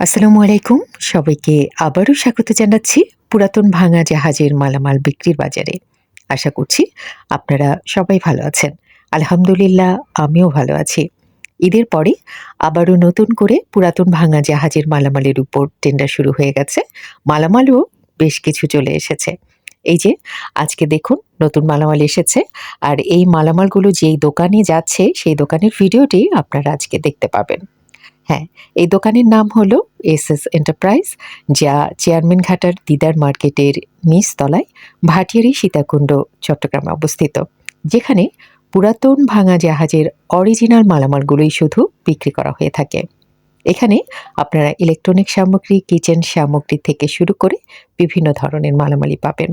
আসসালামু আলাইকুম। সবাইকে আবারও স্বাগত জানাচ্ছি পুরাতন ভাঙা জাহাজের মালামাল বিক্রির বাজারে। আশা করছি আপনারা সবাই ভালো আছেন। আলহামদুলিল্লাহ, আমিও ভালো আছি। ঈদের পরে আবারও নতুন করে পুরাতন ভাঙা জাহাজের মালামালের উপর টেন্ডার শুরু হয়ে গেছে। মালামালও বেশ কিছু চলে এসেছে। এই যে, আজকে দেখুন নতুন মালামাল এসেছে। আর এই মালামালগুলো যেই দোকানে যাচ্ছে, সেই দোকানের ভিডিওটি আপনারা আজকে দেখতে পাবেন। হ্যাঁ এই দোকানের নাম হলো এস এস এন্টারপ্রাইজ, যা চেয়ারম্যান ঘাটার দিদার মার্কেটের নিচতলায় ভাটিয়ারি সীতাকুণ্ড, চট্টগ্রামে অবস্থিত, যেখানে পুরাতন ভাঙা জাহাজের অরিজিনাল মালামালগুলোই শুধু বিক্রি করা হয়ে থাকে। এখানে আপনারা ইলেকট্রনিক সামগ্রী কিচেন সামগ্রী থেকে শুরু করে বিভিন্ন ধরনের মালামালি পাবেন।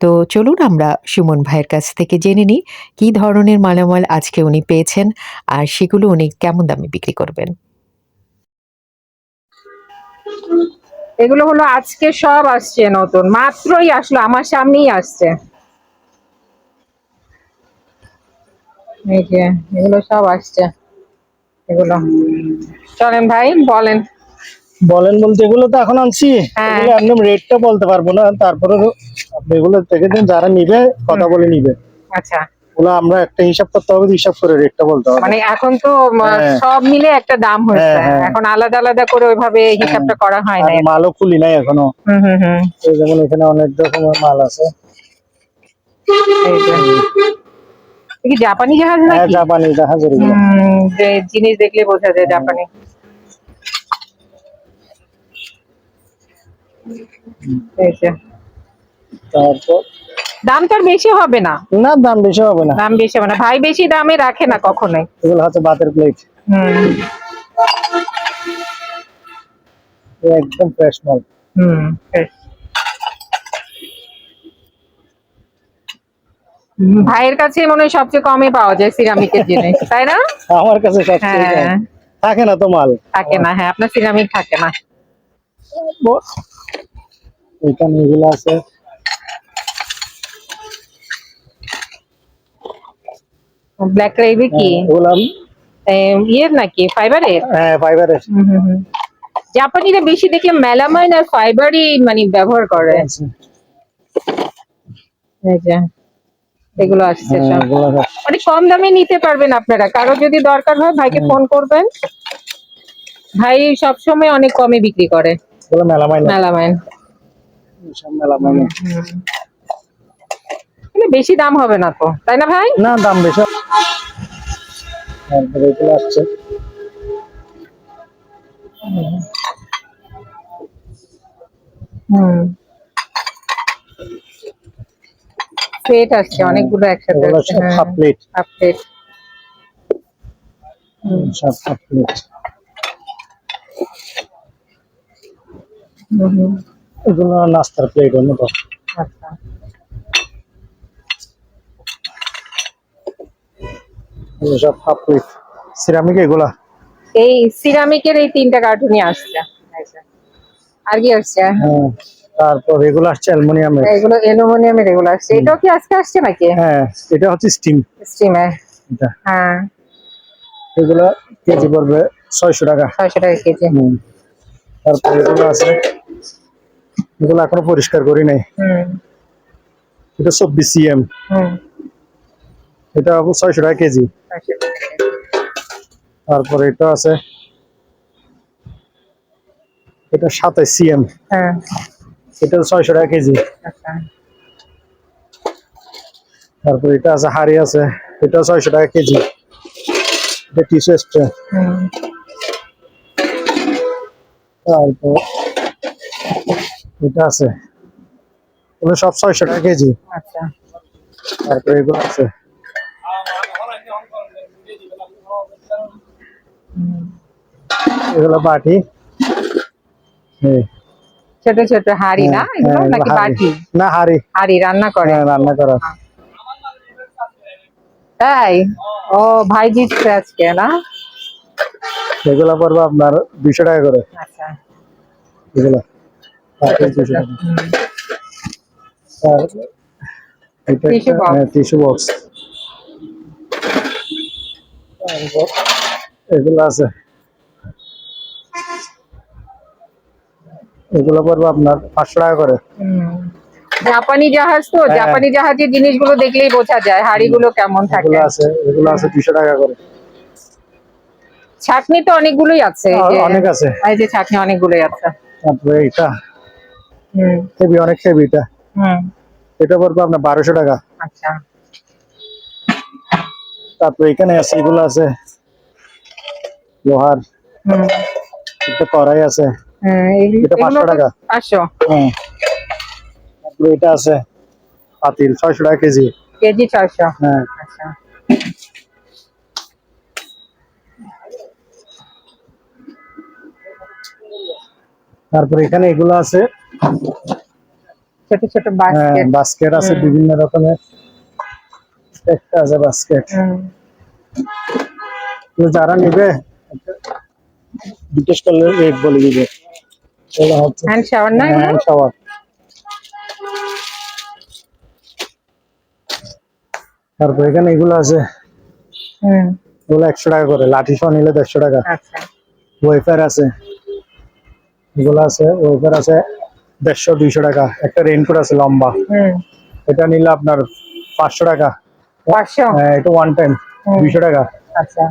তো চলুন আমরা সুমন ভাইয়ের কাছ থেকে জেনে নিই, কী ধরনের মালামাল আজকে উনি পেয়েছেন, আর সেগুলো উনি কেমন দামে বিক্রি করবেন। এগুলো হলো আজকে সব আসছে নতুন। মাত্রই আসলো আমার সামনেই আসছে। এই যে এগুলো সব আসছে এগুলো। চলেন ভাই বলেন। বলেন বলতে এগুলো তো এখন আনছি। হ্যাঁ। এগুলো একদম রেটটা বলতে পারব না তারপরে আপনি এগুলো থেকে যারা নিবে কথা বলে নিবে। আচ্ছা। ওগুলো আমরা একটা হিসাব করতে হবে হিসাব করে রেটটা বলতে হবে। মানে এখন তো হ্যাঁ। সব মিলে একটা দাম হয়েছে। হ্যাঁ, হ্যাঁ। এখন আলাদা আলাদা করে ওইভাবে হিসাবটা করা হয় না মালও খুলি নাই এখনও। হুম হুম হুম। যেমন এখানে অনেক রকমের মাল আছে। কি জাপানি জাহাজ হ্যাঁ জাপানি জাহাজের এগুলো। যে জিনিস দেখলে বোঝা যায় জাপানি। তারপর? দাম তো বেশি হবে না। না দাম বেশি হবে না। দাম বেশি হবে না। ভাই বেশি দামে রাখে না কখনোই। এগুলো হচ্ছে ভাতের প্লেট হুম। একদম ফ্রেশ মাল। হুম। ভাইয়ের কাছে মনে হয় সবচেয়ে কমে পাওয়া যায় সিরামিকের জিনিস তাই না? আমার কাছে সবচেয়ে হ্যাঁ। থাকে না তো মাল। থাকে না হ্যাঁ আপনার সিরামিক থাকে না। এখানে এগুলো আছে। ব্ল্যাক রেবি কি? এগুলো এম, ইয়ের নাকি? ফাইবারের হ্যাঁ ফাইবারের। জাপানিরা বেশি দেখি মেলামাইন আর ফাইবারই মানে ব্যবহার করে। এই যে এগুলো আসছে হ্যাঁ, সব। এগুলো সব- অনেক কম দামে নিতে পারবেন আপনারা। কারও যদি দরকার হয় ভাইকে ফোন করবেন। ভাই সবসময় অনেক কমে বিক্রি করে। মেলামাইন। মেলামাইন। মেলামাইন। কিন্তু বেশি দাম হবে না তো তাই না ভাই? না দাম বেশি। আসছে হুম। প্লেট আসছে অনেকগুলো একসাথে হাফ প্লেট হাফ প্লেট সব হাফ প্লেট এগুলো নাস্তার প্লেট অন্য আচ্ছা। সব হাফ প্লেট সিরামিক এগুলা? এই সিরামিকের এই তিনটা কার্টুনই আসছে। আর কি আসছে? হ্যাঁ তারপর এগুলো আসছে অ্যালুমিনিয়ামের। এগুলো অ্যালুমিনিয়ামের এগুলো আসছে। এটাও কি আজকে আসছে নাকি? হ্যাঁ এটা হচ্ছে স্টিম স্টিমে এটা। হ্যাঁ। এগুলো কেজি পড়বে ছয়শো টাকা। ছয়শো টাকা কেজি। হুম। তারপর এগুলো আছে। এগুলো এখনও পরিষ্কার করি নাই। হুম। এটা চব্বিশ সিএম হুম। এটা ছয়শো টাকা কেজি। 600 টাকা কেজি। তারপর এটা আছে এটা সাতাইশ সিএম। হ্যাঁ। এটা ছয়শো টাকা কেজি। আচ্ছা। তারপর এটা আছে হাড়ি আছে এটা ছয়শো টাকা কেজি। এটা টিস্যু স্প্রে। তারপর এটা আছে এগুলো সব ছয়শো টাকা কেজি। আচ্ছা। তারপর এগুলো আছে এগুলো বাটি। ছোট ছোট হাড়ি না? হ্যাঁ, এগুলো হ্যাঁ, নাকি বাটি? না হাড়ি। হাড়ি রান্না করে? হ্যাঁ, রান্না করা। তাই ও ভাই জিতছে আজকে না? এগুলো পড়বে আপনার দুইশো টাকা করে। আচ্ছা। এগুলো। Tissue box. Tissue box. এগুলো আছে। এগুলো পড়বে আপনার পাঁচশো টাকা করে। জাপানি জাহাজ তো হ্যাঁ। জাপানি জাহাজের জিনিসগুলো দেখলেই বোঝা যায় হাড়িগুলো কেমন থাকে। এগুলো আছে এগুলো আছে দুশো টাকা করে। ছাকনি তো অনেকগুলোই আছে এই অনেক আছে। এই যে ছাকনি অনেকগুলোই আছে। তারপরে এটা হুম। হেভি অনেক হেভি এটা। হুম। এটা পড়বে আপনার বারোশো টাকা। আচ্ছা। তারপরে এখানে আছে এগুলো আছে। লোহার একটা কড়াই আছে। হ্যাঁ, এটা এগুলো 500 তো টাকা। পাঁচশো। হ্যাঁ। তারপরে এটা আছে পাতিল ছয়শো টাকা কেজি। কেজি ছয়শো। হ্যাঁ। আচ্ছা। তারপরে এখানে এগুলো আছে। ছোট ছোট বাস্কেট বাস্কেট আছে বিভিন্ন রকমের। একটা আছে বাস্কেট যারা নিবে বিশেষ করলে রেট বলে দিবে। হ্যান্ড শাওয়ার না হ্যান্ড শাওয়ার। তারপর এখানে এগুলো আছে। এগুলো একশো টাকা করে। লাঠি সহ নিলে দেড়শো টাকা। আচ্ছা। ওয়েফার আছে। এগুলো আছে ওয়েফার আছে দেড়শো দুইশো টাকা। একটা রেইনকোট আছে লম্বা। এটা নিলে আপনার পাঁচশো টাকা। পাঁচশো? হ্যাঁ, এটা ওয়ান টাইম দুইশো টাকা। আচ্ছা।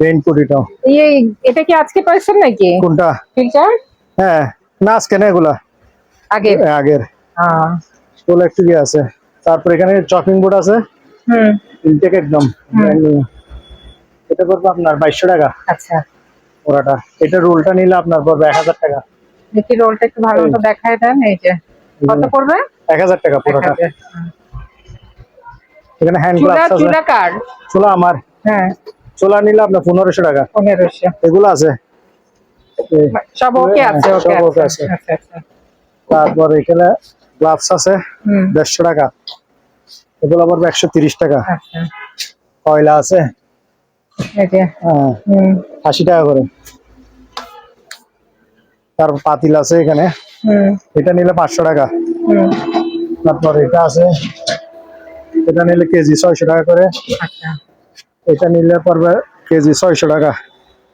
রেইনকোট এটা এই এটা কি আজকে পাইছেন নাকি? কোনটা? ফিল্টার হ্যাঁ না আজকে না এগুলা। আগে আগের। এগুলো একটু ইয়ে আছে। তারপর এখানে চপিং বোর্ড আছে। হুম। ইনটেক একদম। এটা পড়বে আপনার বাইশশো টাকা। আচ্ছা। ওরাটা এটা রোলটা নিলে আপনার পড়বে এক হাজার টাকা। দেখি রোলটা একটু ভালো মতো দেখায় দেন এই যে। কত পড়বে? এক হাজার টাকা পুরোটা। এখানে হ্যান্ড গ্লাভস আছে। চুলা কার? চুলা আমার। হ্যাঁ। চুলা নিলে আপনার পনেরোশো টাকা। পনেরোশো। এগুলো আছে? সব ওকে আছে সব ওকে আছে। আছে। তারপর এখানে গ্লাভস আছে দেড়শো টাকা। এগুলো পড়বে একশো তিরিশ টাকা। আচ্ছা। কয়লা আছে? হ্যাঁ। আশি টাকা করে। তারপর পাতিল আছে এখানে। এটা নিলে পাঁচশো টাকা। তারপর এটা আছে। এটা নিলে কেজি ছয়শো টাকা করে। আচ্ছা। এটা নিলে পড়বে কেজি ছয়শো টাকা।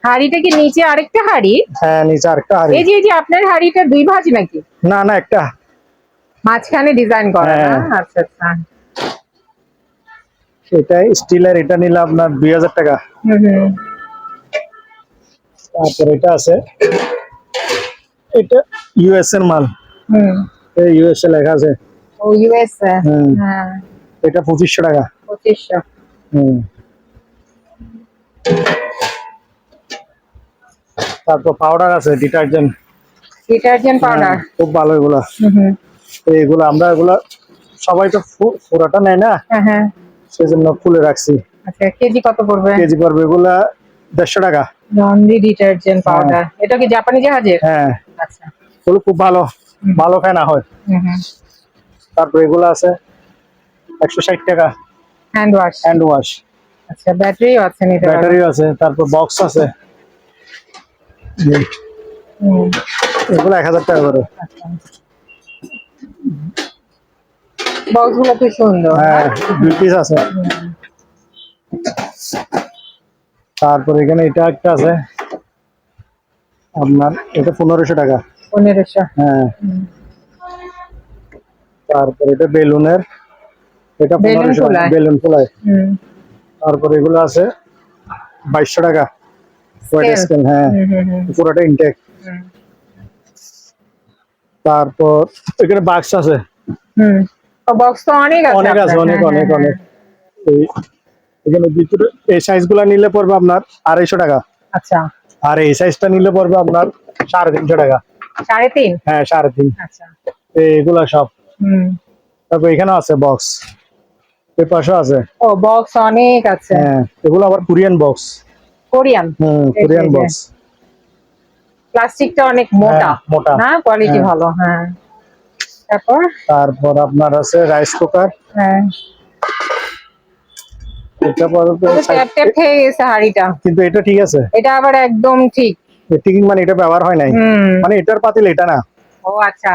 হাড়িটা কি নিচে আরেকটা হাড়ি? হ্যাঁ নিচে আরেকটা হাড়ি। এই যে এই যে আপনার হাড়িটা দুই ভাজ নাকি? না না একটা। মাঝখানে ডিজাইন করা না? হ্যাঁ। আচ্ছা আচ্ছা। এটা স্টিলের এটা নিলে আপনার দুই হাজার টাকা। তারপর এটা আছে। এটা ইউএস এর মাল। হুম। এই ইউএস এ লেখা আছে। ও ইউএস। হ্যাঁ। এটা পঁচিশশো টাকা। পঁচিশশো। হুম। তারপর পাউডার আছে ডিটারজেন্ট ডিটারজেন্ট পাউডার খুব ভালো এগুলা। এগুলো আমরা এগুলা সবাই তো পুরাটা নেয় না? হ্যাঁ হ্যাঁ। সেজন্য খুলে রাখছি। আচ্ছা কেজি কত পড়বে? কেজি পড়বে এগুলা দেড়শো টাকা। লন্ড্রি ডিটারজেন্ট পাউডার এটা কি জাপানি জাহাজের? হ্যাঁ। আচ্ছা। এগুলো খুব ভালো। ভালো ফেনা হয়। তারপর এগুলো আছে একশো ষাট টাকা। হ্যান্ড ওয়াশ হ্যান্ড ওয়াশ আচ্ছা ব্যাটারিও আছে নিতে পারবেন ব্যাটারি আছে তারপর বক্স আছে। এগুলো এক হাজার টাকা করে। আচ্ছা। বক্সগুলো খুব সুন্দর। হ্যাঁ দুই পিস আছে। তারপর এখানে এটা একটা আছে। আপনার এটা পনেরোশো টাকা। পনেরোশো। হ্যাঁ। তারপর এটা বেলুনের। এটা পনেরোশো। বেলুন ফোলায়। তারপর এগুলো আছে বাইশশো টাকা। Wait Scale? স্কেল হ্যাঁ। হুম হুম হুম। পুরোটা ইনটেক হুম। তারপর এখানে বাক্স আছে। হুম। বক্স তো অনেক আছে অনেক আছে আপনার। অনেক হ্যাঁ, অনেক হ্যাঁ, অনেক। এই এখানে ভিতরে এই সাইজগুলা নিলে পড়বে আপনার আড়াইশো টাকা। হ্যাঁ। আচ্ছা। আর এই সাইজটা নিলে পড়বে আপনার সাড়ে তিনশো টাকা। সাড়ে তিন? হ্যাঁ সাড়ে তিন। আচ্ছা। এইগুলা সব। হুম। তারপর এখানেও আছে বক্স পাশেও আছে। ও বক্স অনেক আছে। হ্যাঁ এগুলো আবার Korean box Korean hmm Korean box প্লাস্টিকটা অনেক মোটা। হ্যাঁ, মোটা। না? কোয়ালিটি হ্যাঁ। ভালো হ্যাঁ। তারপর? তারপর আপনার আছে রাইস কুকার হ্যাঁ। এটা পড়বে ট্যাপ ট্যাপ খেয়ে গেছে হাড়িটা। কিন্তু এটা ঠিক আছে। এটা আবার একদম ঠিক। ঠিক মানে এটা ব্যবহার হয় নাই। মানে এটার পাতিল এটা না। ও আচ্ছা।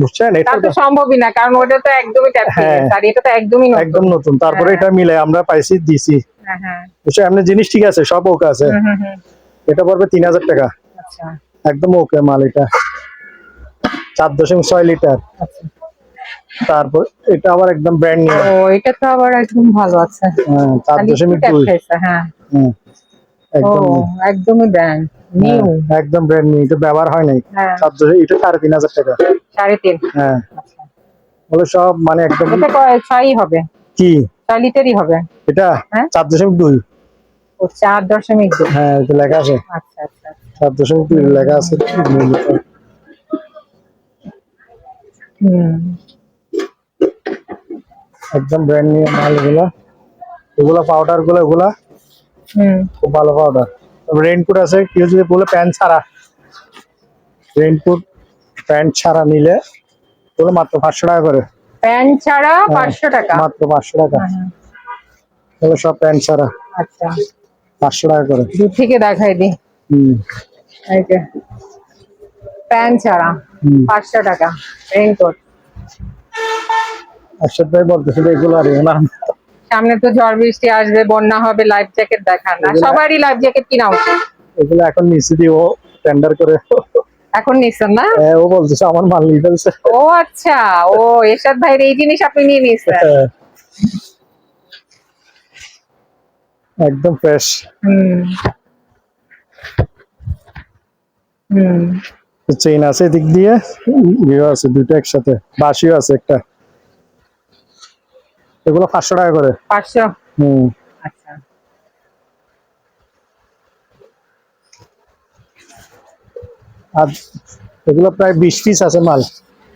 বুঝছেন? এটা তো সম্ভবই না কারণ ওটা তো একদমই ট্যাপ হ্যাঁ। আর এটা তো একদমই নতুন। একদম নতুন। তারপরে হ্যাঁ। এটা মিলে আমরা পাইছি দিছি। হ্যাঁ হ্যাঁ। বুঝছ এমনি জিনিস ঠিক আছে সব ওকে আছে। এটা পড়বে তিন হাজার টাকা। আচ্ছা। একদম ওকে মাল এটা। চার দশমিক ছয় লিটার। আচ্ছা। তারপর এটা আবার একদম ব্র্যান্ড নিউ ও এটা তো আবার একদম ভালো আছে। হ্যাঁ চার খালি দশমিক একটু দুই। tap খাইছে, হ্যাঁ। একদম একদমই ব্র্যান্ড নিউ হ্যাঁ, একদম ব্র্যান্ড নিউ এটা ব্যবহার হয় নাই। হ্যাঁ। এটা সাড়ে তিন হাজার টাকা। সাড়ে তিন। হ্যাঁ। আচ্ছা। ওগুলো সব মানে একদম এটা ছয়ই হবে? কি? ছয় লিটারই হবে। এটা? হ্যাঁ? চার দশমিক দুই। চার দশমিক দুই। হ্যাঁ এটা লেখা আছে। আচ্ছা আচ্ছা। চার দশমিক দুই লেখা আছে। একদম ব্র্যান্ড নিউ মাল এগুলা এগুলা পাউডারগুলো এগুলা? হুম। খুব ভালো পাউডার রেইনকোট আছে কেউ যদি বলে প্যান্ট ছাড়া। রেইনকোট প্যান্ট ছাড়া নিলে ওগুলো মাত্র পাঁচশো টাকা করে। প্যান্ট ছাড়া পাঁচশো টাকা? মাত্র পাঁচশো টাকা। হ্যাঁ, হ্যাঁ। এগুলো সব প্যান্ট ছাড়া। আচ্ছা। পাঁচশো টাকা করে। দূর থেকে দেখাই দি। হুম। প্যান্ট ছাড়া পাঁচশো টাকা রেইনকোট আরশাদ ভাই বলতেছিল এগুলো আর ওনার সামনে তো ঝড় বৃষ্টি আসবে বন্যা হবে লাইফ জ্যাকেট দেখান। আর এগুলা- সবারই লাইফ জ্যাকেট কিনা উচিত। এগুলো এখন নিচে দিয়ে ও টেন্ডার করে। এখন নিচ্ছেন না? হ্যাঁ, ও বলতেছে আমার মাল নিয়ে ফেলছে। ও আচ্ছা ও এরশাদ ভাইয়ের এই জিনিস আপনি নিয়ে নিচ্ছেন হ্যাঁ। একদম ফ্রেশ হুম। হুম। চেইন আছে এদিক দিয়ে ইয়ে আছে দুটো একসাথে বাসিও আছে একটা। এগুলো পাঁচশো টাকা করে। পাঁচশো? হুম। আচ্ছা। আর এগুলো প্রায় বিশ পিস আছে মাল।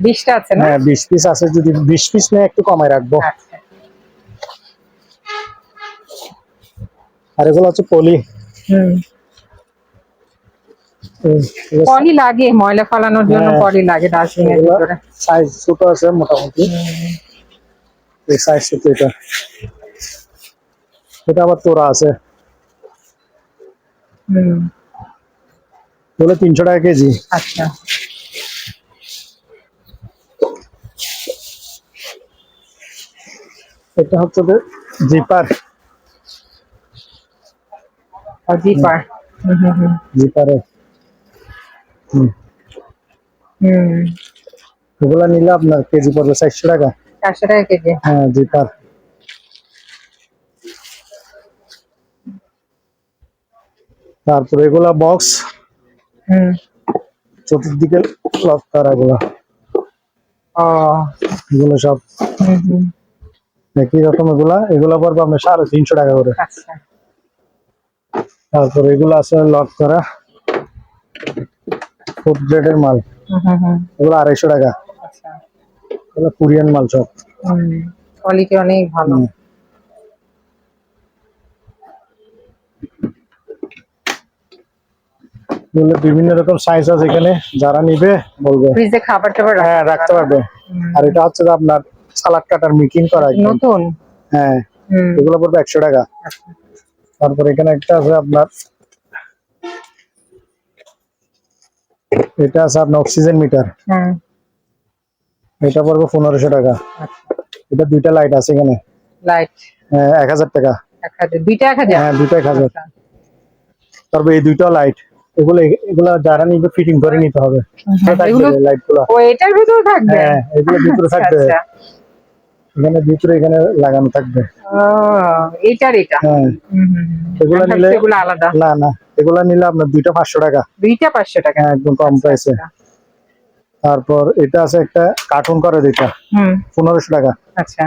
বিশটা আছে না? হ্যাঁ বিশ পিস আছে যদি বিশ পিস নিয়ে একটু কমায় রাখব। আচ্ছা। আর এগুলো হচ্ছে পলি। হুম। পলি লাগে ময়লা ফালানোর জন্য হ্যাঁ। পলি লাগে ডাস্টবিনের ভিতরে। সাইজ ছোট আছে মোটামুটি। এই সাইজ এটা। এটা আবার তোরা আছে। এগুলো তিনশো টাকা কেজি। আচ্ছা। এটা হচ্ছে জিপার জিপার জিপারে হুম। এগুলো নিলে আপনার কেজি পড়বে চারশো টাকা। চারশো টাকা কেজি হ্যাঁ জিপার তারপরে এগুলা বক্স হুম চতুর্দিকে লক করা এগুলো ও এগুলো সব হুম হুম একই রকম এগুলা এগুলা পড়বে আপনার সাড়ে তিনশো টাকা করে আচ্ছা তারপরে এগুলো আছে লক করা ফুড গ্রেডের মাল হুম হুম হুম এগুলো আড়াইশো টাকা আচ্ছা এগুলো কোরিয়ান মাল সব। কোয়ালিটি অনেক ভালো। এগুলো বিভিন্ন রকম সাইজ আছে এখানে যারা নিবে বলবে। ফ্রিজে খাবার টাবার হ্যাঁ রাখতে পারবে। আর এটা হচ্ছে আপনার সালাদ কাটার মেকিং করা নতুন? হ্যাঁ এগুলো পড়বে একশো টাকা। তারপর এখানে একটা আছে আপনার এটা আছে আপনার অক্সিজেন মিটার হুম এটা পড়বে পনেরোশো টাকা। আচ্ছা। এটা দুইটা লাইট আছে এখানে। লাইট হ্যাঁ, এক হাজার টাকা। দুইটা এক হাজার? হ্যাঁ দুইটা এক হাজার। আচ্ছা। তারপর এই দুইটা লাইট এগুলো এগুলো যারা নিবে ফিটিং করে নিতে হবে। হুম, এগুলো লাইট ও এটার ভিতরে থাকবে? হ্যাঁ এগুলো ভিতরে আচ্ছা, থাকবে। এখানে ভিতরে এখানে লাগানো থাকবে। ও এইটার এটা? হ্যাঁ। হুম, হুম, হুম। এগুলো নিলে এগুলো আলাদা? না না। এগুলো নিলে আপনার দুইটা পাঁচশো টাকা। দুইটা পাঁচশো টাকা? হ্যাঁ একদম কম প্রাইসে। তারপর এটা আছে একটা কার্টুন করে হুম। পনেরোশো টাকা। আচ্ছা।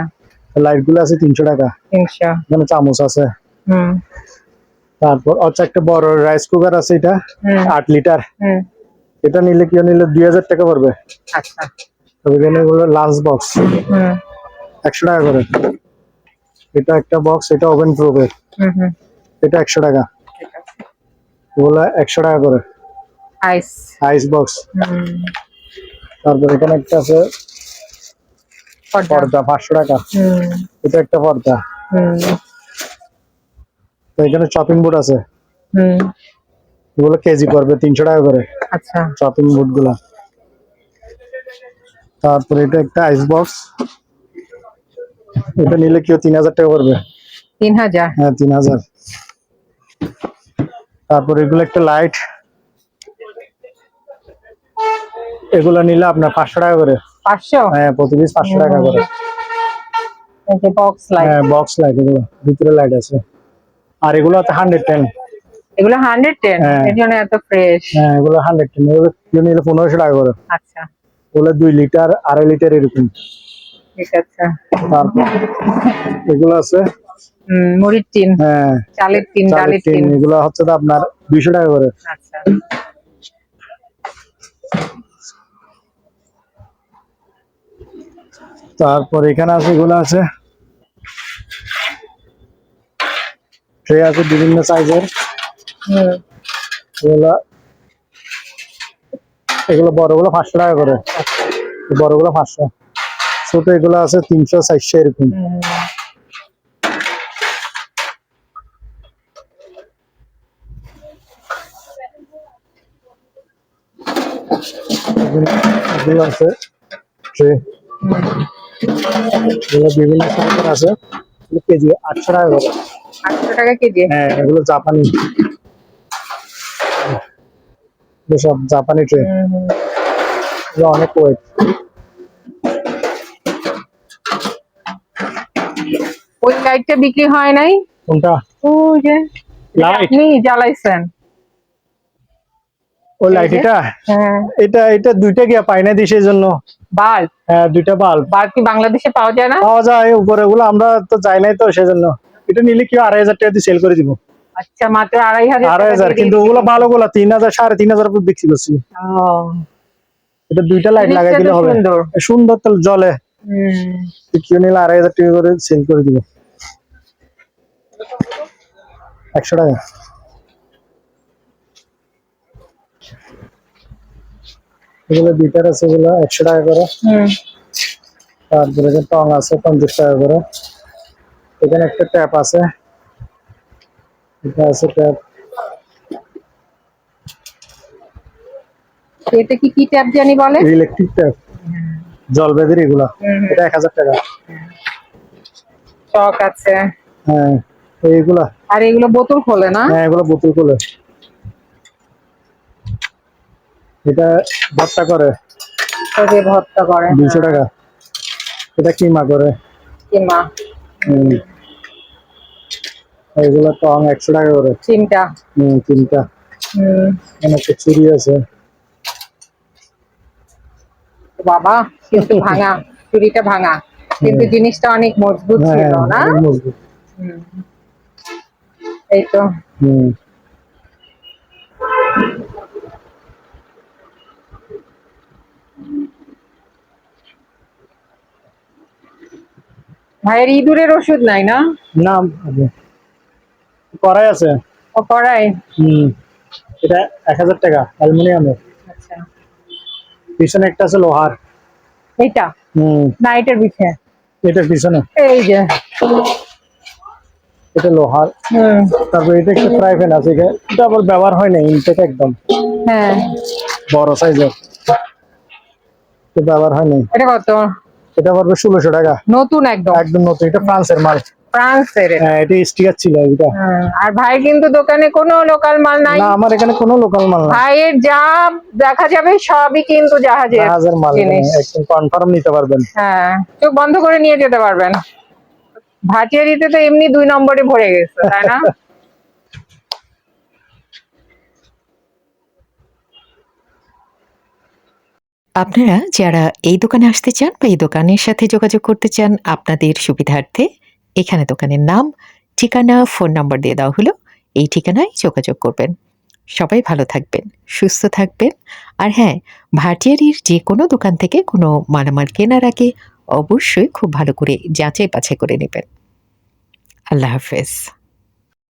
লাইটগুলো আছে তিনশো টাকা। এখানে চামচ আছে। হুম। তারপর হচ্ছে একটা বড় রাইস কুকার আছে এটা। আট লিটার হুম। এটা নিলে কি নিলে দুই হাজার টাকা পড়বে? আচ্ছা। তবে এখানে লাঞ্চ বক্স হুম। একশো টাকা করে। এটা একটা বক্স এটা ওভেন প্রুফের হুম হুম। এটা একশো টাকা। ঠিক আছে। এগুলো একশো টাকা করে। Ice ice box hmm. তারপর এখানে একটা আছে পর্দা। পাঁচশো টাকা। এটা একটা পর্দা। হুম। তো এখানে চপিং বোর্ড আছে। হুম। এগুলো কেজি পড়বে তিনশো টাকা করে। আচ্ছা। চপিং বোর্ডগুলা। তারপরে এটা একটা আইস বক্স এটা নিলে কেউ তিন হাজার টাকা পড়বে? তিন হাজার। হ্যাঁ তিন হাজার। তারপর এগুলো একটা লাইট এগুলো নিলে আপনার পাঁচশো টাকা করে। পাঁচশো? হ্যাঁ প্রতি পিস পাঁচশো টাকা করে। বক্স লাইট হ্যাঁ বক্স লাইট এগুলো ভিতরে লাইট আছে। আর এগুলো হচ্ছে হান্ড্রেড টেন এগুলো হান্ড্রেড টেন হ্যাঁ। এর জন্য এত ফ্রেশ হ্যাঁ এগুলো হান্ড্রেড টেন এগুলো নিলে পনেরোশো টাকা করে। আচ্ছা। ওগুলো দুই লিটার আড়াই লিটার এরকম। ঠিক আছে। তারপর এগুলো আছে। মুড়ির টিন। হ্যাঁ। চালের টিন ডালের টিন টিন। এগুলো হচ্ছে আপনার দুইশো টাকা করে। আচ্ছা। তারপর এখানে আছে, এগুলো আছে। ট্রে আছে বিভিন্ন সাইজের। এগুলো এগুলো বড়গুলো পাঁচশো টাকা করে। বড়গুলো পাঁচশো। ছোট এগুলো আছে তিনশো, চারশো এরকম। আছে। ট্রে এগুলো বিভিন্ন সাইজের আছে। কেজি আটশো টাকা করে। আটশো টাকা কেজি। হ্যাঁ এগুলো জাপানি। সব জাপানি ট্রে হম হম। এগুলো অনেক ওয়েট ওই লাইটটা বিক্রি হয় নাই? কোনটা? ওই যে লাইট আপনি জ্বালাইছেন। ওই লাইট এটা? হ্যাঁ। এটা এটা দুইটা গিয়া পাই না দিই জন্য। বাল্ব? হ্যাঁ দুইটা বাল্ব। বাল্ব কি বাংলাদেশে পাওয়া যায় না? পাওয়া যায় উপরে ওগুলো আমরা তো যাই নাই তো সেজন্য এটা নিলে কি আড়াই হাজার টাকা দিয়ে সেল করে দিব। আচ্ছা মাত্র আড়াই হাজার আড়াই হাজার কিন্তু ওগুলো ভালো গুলা তিন হাজার সাড়ে তিন হাজার বিক্রি করছি। ও, এটা দুইটা লাইট লাগাই দিলে হবে। সুন্দর। তো জলে কেউ নিলে আড়াই হাজার টাকা করে সেল করে দিব। একশো টাকা। এগুলো দুইটার আছে এগুলো একশো টাকা করে। তারপরে টং আছে পঞ্চাশ টাকা করে। এখানে একটা ট্যাপ আছে। এটা আছে ট্যাপ এটা কি কি ট্যাপ জানি বলে ইলেকট্রিক ট্যাপ জল বেঁধে এগুলা। এটা এক হাজার টাকা। চক আছে। হ্যাঁ এইগুলা। আর এগুলো বোতল খোলে না? হ্যাঁ এগুলো বোতল করে এটা ভর্তা করে। ওকে ভর্তা করে। দুইশো টাকা। এটা কিমা করে? কিমা। এগুলো টং একশো টাকা করে। চিমটা। হুম তিনটা হুম। একটা চুরি আছে। বাবা কিন্তু ভাঙা। চুরিটা ভাঙা। কিন্তু জিনিসটা অনেক মজবুত হ্যাঁ ছিল না? মজবুত। হুম। এই তো। হুম। ভাইয়ের ইঁদুরের ওষুধ নাই না? না আছে। আছে। ও করাই হুম। এটা এক হাজার টাকা অ্যালুমিনিয়ামের। আচ্ছা। পিছনে একটা আছে লোহার। এইটা? হুম। না এটার পিছে। এটার পিছনে। এই যে। এটা লোহার। তারপর এটা একটা ফ্রাই প্যান আছে এটা এটা আবার ব্যবহার হয় না ইনটেক একদম। হ্যাঁ। বড় সাইজের। এটা ব্যবহার হয় নাই এটা কত? এটা পড়বে ষোলোশো টাকা। নতুন একদম। একদম নতুন এটা ফ্রান্সের মাল। ফ্রান্সের। হ্যাঁ এটা স্টিকার ছিল এটা আর ভাই কিন্তু দোকানে কোনো লোকাল মাল নাই। না আমার এখানে কোনো লোকাল মাল ভাইয়ের যা দেখা যাবে সবই কিন্তু জাহাজের জাহাজের মাল একদম কনফার্ম নিতে পারবেন। হ্যাঁ বন্ধ করে নিয়ে যেতে পারবেন। ভাটিয়ারিতে তো এমনি দুই নম্বরে ভরে গেছে তাই না? আপনারা যারা এই দোকানে আসতে চান বা এই দোকানের সাথে যোগাযোগ করতে চান, আপনাদের সুবিধার্থে এখানে দোকানের নাম, ঠিকানা, ফোন নম্বর দিয়ে দেওয়া হলো। এই ঠিকানায় যোগাযোগ করবেন। সবাই ভালো থাকবেন, সুস্থ থাকবেন। আর হ্যাঁ ভাটিয়ারির যে কোনো দোকান থেকে কোনো মালামাল কেনার আগে অবশ্যই খুব ভালো করে যাচাই বাছাই করে নেবেন। আল্লাহ হাফেজ।